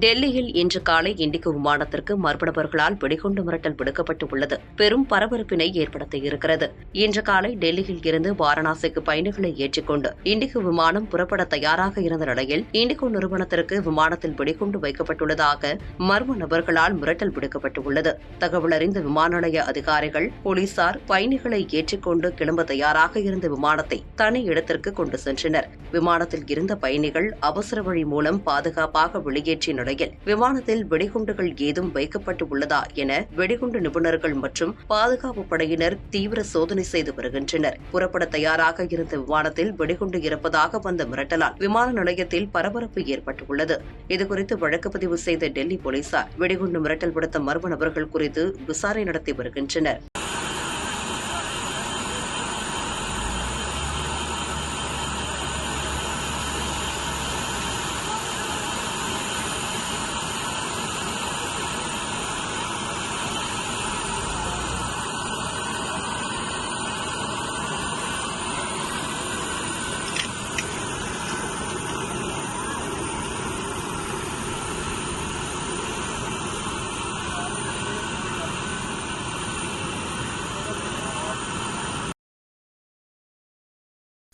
டெல்லியில் இன்று காலை இண்டிகோ விமானத்திற்கு மர்ம நபர்களால் வெடிகுண்டு மிரட்டல் விடுக்கப்பட்டு உள்ளது பெரும் பரபரப்பினை ஏற்படுத்தியிருக்கிறது இன்று காலை டெல்லியில் இருந்து வாரணாசிக்கு பயணிகளை ஏற்றிக்கொண்டு இண்டிகோ விமானம் புறப்பட தயாராக இருந்த நிலையில் இண்டிகோ நிறுவனத்திற்கு விமானத்தில் வெடிகுண்டு வைக்கப்பட்டுள்ளதாக மர்ம நபர்களால் மிரட்டல் விடுக்கப்பட்டுள்ளது. தகவல் அறிந்த விமான நிலைய அதிகாரிகள் போலீசார் பயணிகளை ஏற்றிக்கொண்டு கிளம்ப தயாராக இருந்த விமானத்தை தனி இடத்திற்கு கொண்டு சென்றனர். விமானத்தில் இருந்த பயணிகள் அவசர வழி மூலம் பாதுகாப்பாக வெளியேற்றிய நிலையில் விமானத்தில் வெடிகுண்டுகள் ஏதும் வைக்கப்பட்டு உள்ளதா என வெடிகுண்டு நிபுணர்கள் மற்றும் பாதுகாப்பு படையினர் தீவிர சோதனை செய்து வருகின்றனர். புறப்பட தயாராக இருந்த விமானத்தில் வெடிகுண்டு இருப்பதாக வந்த மிரட்டலால் விமான நிலையத்தில் பரபரப்பு ஏற்பட்டுள்ளது. இதுகுறித்து வழக்கு பதிவு செய்த டெல்லி போலீசார் வெடிகுண்டு மிரட்டல் விடுத்த மர்ம நபர்கள் குறித்து விசாரணை நடத்தி வருகின்றனர்.